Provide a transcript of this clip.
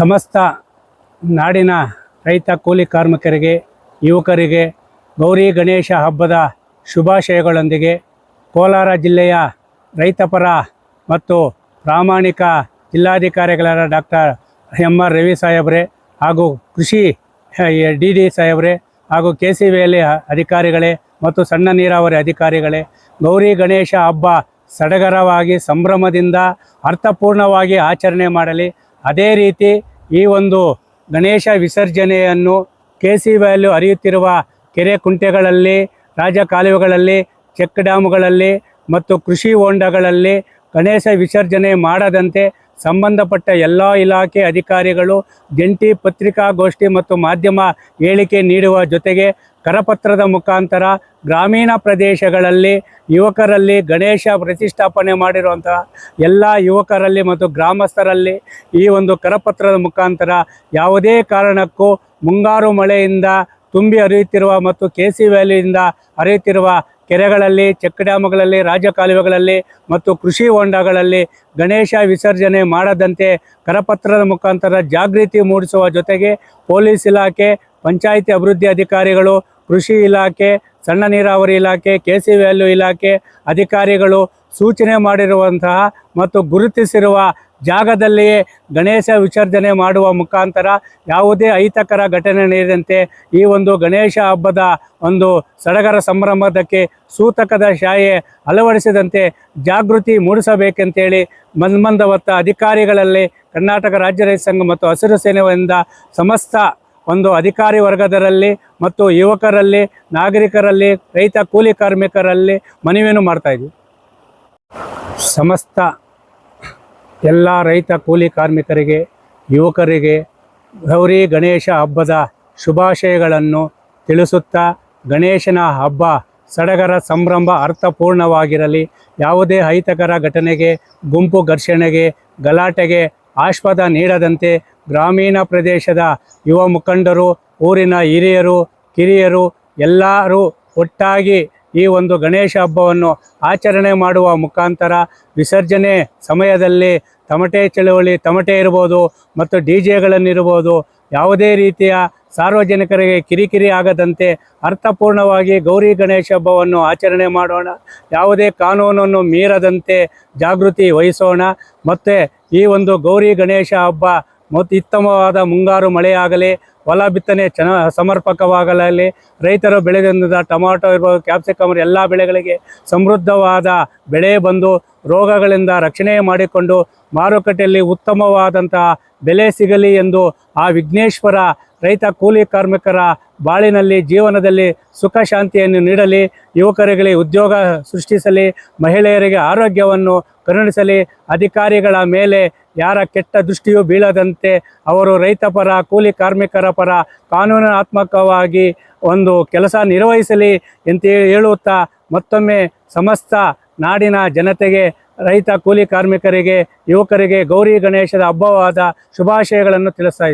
ಸಮಸ್ತ ನಾಡಿನ ರೈತ ಕೂಲಿ ಕಾರ್ಮಿಕರಿಗೆ, ಯುವಕರಿಗೆ, ಗೌರಿ ಗಣೇಶ ಹಬ್ಬದ ಶುಭಾಶಯಗಳೊಂದಿಗೆ ಕೋಲಾರ ಜಿಲ್ಲೆಯ ರೈತಪರ ಮತ್ತು ಪ್ರಾಮಾಣಿಕ ಜಿಲ್ಲಾಧಿಕಾರಿಗಳಾದ ಡಾಕ್ಟರ್ ಎಂ ಆರ್ ರವಿ ಸಾಹೇಬ್ರೆ ಹಾಗೂ ಕೃಷಿ ಡಿ ಡಿ ಸಾಹೇಬ್ರೆ ಹಾಗೂ ಕೆ ಸಿ ವಿ ಅಧಿಕಾರಿಗಳೇ ಮತ್ತು ಸಣ್ಣ ನೀರಾವರಿ ಅಧಿಕಾರಿಗಳೇ, ಗೌರಿ ಗಣೇಶ ಹಬ್ಬ ಸಡಗರವಾಗಿ ಸಂಭ್ರಮದಿಂದ ಅರ್ಥಪೂರ್ಣವಾಗಿ ಆಚರಣೆ ಮಾಡಲಿ. ಅದೇ ರೀತಿ ಈ ಒಂದು ಗಣೇಶ ವಿಸರ್ಜನೆಯನ್ನು ಕೆ ಸಿ ವ್ಯಾಲ್ಯೂ ಹರಿಯುತ್ತಿರುವ ಕೆರೆ ಕುಂಟೆಗಳಲ್ಲಿ, ರಾಜ ಕಾಲುವೆಗಳಲ್ಲಿ, ಚೆಕ್ ಡ್ಯಾಮ್ಗಳಲ್ಲಿ ಮತ್ತು ಕೃಷಿ ಹೊಂಡಗಳಲ್ಲಿ ಗಣೇಶ ವಿಸರ್ಜನೆ ಮಾಡದಂತೆ ಸಂಬಂಧಪಟ್ಟ ಎಲ್ಲ ಇಲಾಖೆ ಅಧಿಕಾರಿಗಳು, ಜಂಟಿ ಪತ್ರಿಕಾಗೋಷ್ಠಿ ಮತ್ತು ಮಾಧ್ಯಮ ಹೇಳಿಕೆ ನೀಡುವ ಜೊತೆಗೆ ಕರಪತ್ರದ ಮುಖಾಂತರ ಗ್ರಾಮೀಣ ಪ್ರದೇಶಗಳಲ್ಲಿ ಯುವಕರಲ್ಲಿ ಗಣೇಶ ಪ್ರತಿಷ್ಠಾಪನೆ ಮಾಡಿರುವಂತಹ ಎಲ್ಲ ಯುವಕರಲ್ಲಿ ಮತ್ತು ಗ್ರಾಮಸ್ಥರಲ್ಲಿ ಈ ಒಂದು ಕರಪತ್ರದ ಮುಖಾಂತರ ಯಾವುದೇ ಕಾರಣಕ್ಕೂ ಮುಂಗಾರು ಮಳೆಯಿಂದ ತುಂಬಿ ಹರಿಯುತ್ತಿರುವ ಮತ್ತು ಕೆ ಸಿ ವ್ಯಾಲಿಯಿಂದ ಹರಿಯುತ್ತಿರುವ ಕೆರೆಗಳಲ್ಲಿ, ಚೆಕ್ ಡ್ಯಾಮ್ಗಳಲ್ಲಿ, ರಾಜಕಾಲುವೆಗಳಲ್ಲಿ ಮತ್ತು ಕೃಷಿ ಹೊಂಡಗಳಲ್ಲಿ ಗಣೇಶ ವಿಸರ್ಜನೆ ಮಾಡದಂತೆ ಕರಪತ್ರದ ಮುಖಾಂತರ ಜಾಗೃತಿ ಮೂಡಿಸುವ ಜೊತೆಗೆ ಪೊಲೀಸ್ ಇಲಾಖೆ, ಪಂಚಾಯಿತಿ ಅಭಿವೃದ್ಧಿ ಅಧಿಕಾರಿಗಳು, ಕೃಷಿ ಇಲಾಖೆ, ಸಣ್ಣ ನೀರಾವರಿ ಇಲಾಖೆ, ಕೆ ಸಿ ವ್ಯಾಲ್ಯೂ ಇಲಾಖೆ ಅಧಿಕಾರಿಗಳು ಸೂಚನೆ ಮಾಡಿರುವಂತಹ ಮತ್ತು ಗುರುತಿಸಿರುವ ಜಾಗದಲ್ಲಿಯೇ ಗಣೇಶ ವಿಸರ್ಜನೆ ಮಾಡುವ ಮುಖಾಂತರ ಯಾವುದೇ ಅಹಿತಕರ ಘಟನೆ ನೀಡಿದಂತೆ ಈ ಒಂದು ಗಣೇಶ ಹಬ್ಬದ ಒಂದು ಸಡಗರ ಸಂಭ್ರಮದಕ್ಕೆ ಸೂತಕದ ಶಾಯೆ ಅಳವಡಿಸಿದಂತೆ ಜಾಗೃತಿ ಮೂಡಿಸಬೇಕಂತೇಳಿ ಮನ್ಮಂದವತ್ತ ಅಧಿಕಾರಿಗಳಲ್ಲಿ ಕರ್ನಾಟಕ ರಾಜ್ಯ ರೈತ ಸಂಘ ಮತ್ತು ಹಸಿರು ಸೇನೆಯಿಂದ ಸಮಸ್ತ ಒಂದು ಅಧಿಕಾರಿ ವರ್ಗದರಲ್ಲಿ ಮತ್ತು ಯುವಕರಲ್ಲಿ, ನಾಗರಿಕರಲ್ಲಿ, ರೈತ ಕೂಲಿ ಕಾರ್ಮಿಕರಲ್ಲಿ ಮನವಿಯನ್ನು ಮಾಡ್ತಾ ಇದ್ವಿ. ಸಮಸ್ತ ಎಲ್ಲ ರೈತ ಕೂಲಿ ಕಾರ್ಮಿಕರಿಗೆ, ಯುವಕರಿಗೆ ಗೌರಿ ಗಣೇಶ ಹಬ್ಬದ ಶುಭಾಶಯಗಳನ್ನು ತಿಳಿಸುತ್ತಾ ಗಣೇಶನ ಹಬ್ಬ ಸಡಗರ ಸಂಭ್ರಮ ಅರ್ಥಪೂರ್ಣವಾಗಿರಲಿ. ಯಾವುದೇ ಅಹಿತಕರ ಘಟನೆಗೆ, ಗುಂಪು ಘರ್ಷಣೆಗೆ, ಗಲಾಟೆಗೆ ಆಸ್ಪದ ನೀಡದಂತೆ ಗ್ರಾಮೀಣ ಪ್ರದೇಶದ ಯುವ ಮುಖಂಡರು, ಊರಿನ ಹಿರಿಯರು, ಕಿರಿಯರು ಎಲ್ಲರೂ ಒಟ್ಟಾಗಿ ಈ ಒಂದು ಗಣೇಶ ಹಬ್ಬವನ್ನು ಆಚರಣೆ ಮಾಡುವ ಮುಖಾಂತರ ವಿಸರ್ಜನೆ ಸಮಯದಲ್ಲಿ ತಮಟೆ ಚಳುವಳಿ, ತಮಟೆ ಇರ್ಬೋದು ಮತ್ತು ಡಿ ಜೆಗಳನ್ನಿರ್ಬೋದು ಯಾವುದೇ ರೀತಿಯ ಸಾರ್ವಜನಿಕರಿಗೆ ಕಿರಿಕಿರಿ ಆಗದಂತೆ ಅರ್ಥಪೂರ್ಣವಾಗಿ ಗೌರಿ ಗಣೇಶ ಹಬ್ಬವನ್ನು ಆಚರಣೆ ಮಾಡೋಣ. ಯಾವುದೇ ಕಾನೂನನ್ನು ಮೀರದಂತೆ ಜಾಗೃತಿ ವಹಿಸೋಣ. ಮತ್ತು ಈ ಒಂದು ಗೌರಿ ಗಣೇಶ ಹಬ್ಬ ಮತ್ತು ಉತ್ತಮವಾದ ಮುಂಗಾರು ಮಳೆಯಾಗಲಿ, ಹೊಲ ಬಿತ್ತನೆ ಚೆನ್ನ ಸಮರ್ಪಕವಾಗಲಿ, ರೈತರು ಬೆಳೆದಂಥ ಟೊಮಾಟೊ ಇರ್ಬೋದು, ಕ್ಯಾಪ್ಸಿಕಮ್ ಎಲ್ಲ ಬೆಳೆಗಳಿಗೆ ಸಮೃದ್ಧವಾದ ಬೆಳೆ ಬಂದು ರೋಗಗಳಿಂದ ರಕ್ಷಣೆ ಮಾಡಿಕೊಂಡು ಮಾರುಕಟ್ಟೆಯಲ್ಲಿ ಉತ್ತಮವಾದಂತಹ ಬೆಲೆ ಸಿಗಲಿ ಎಂದು ಆ ವಿಘ್ನೇಶ್ವರ ರೈತ ಕೂಲಿ ಕಾರ್ಮಿಕರ ಬಾಳಿನಲ್ಲಿ ಜೀವನದಲ್ಲಿ ಸುಖ ಶಾಂತಿಯನ್ನು ನೀಡಲಿ, ಯುವಕರಿಗೆ ಉದ್ಯೋಗ ಸೃಷ್ಟಿಸಲಿ, ಮಹಿಳೆಯರಿಗೆ ಆರೋಗ್ಯವನ್ನು ಕರುಣಿಸಲಿ, ಅಧಿಕಾರಿಗಳ ಮೇಲೆ ಯಾರ ಕೆಟ್ಟ ದೃಷ್ಟಿಯೂ ಬೀಳದಂತೆ ಅವರು ರೈತ ಪರ, ಕೂಲಿ ಕಾರ್ಮಿಕರ ಪರ ಕಾನೂನಾತ್ಮಕವಾಗಿ ಒಂದು ಕೆಲಸ ನಿರ್ವಹಿಸಲಿ ಅಂತ ಹೇಳುತ್ತಾ ಮತ್ತೊಮ್ಮೆ ಸಮಸ್ತ ನಾಡಿನ ಜನತೆಗೆ, ರೈತ ಕೂಲಿ ಕಾರ್ಮಿಕರಿಗೆ, ಯುವಕರಿಗೆ ಗೌರಿ ಗಣೇಶದ ಹಬ್ಬವಾದ ಶುಭಾಶಯಗಳನ್ನು ತಿಳಿಸ್ತಾ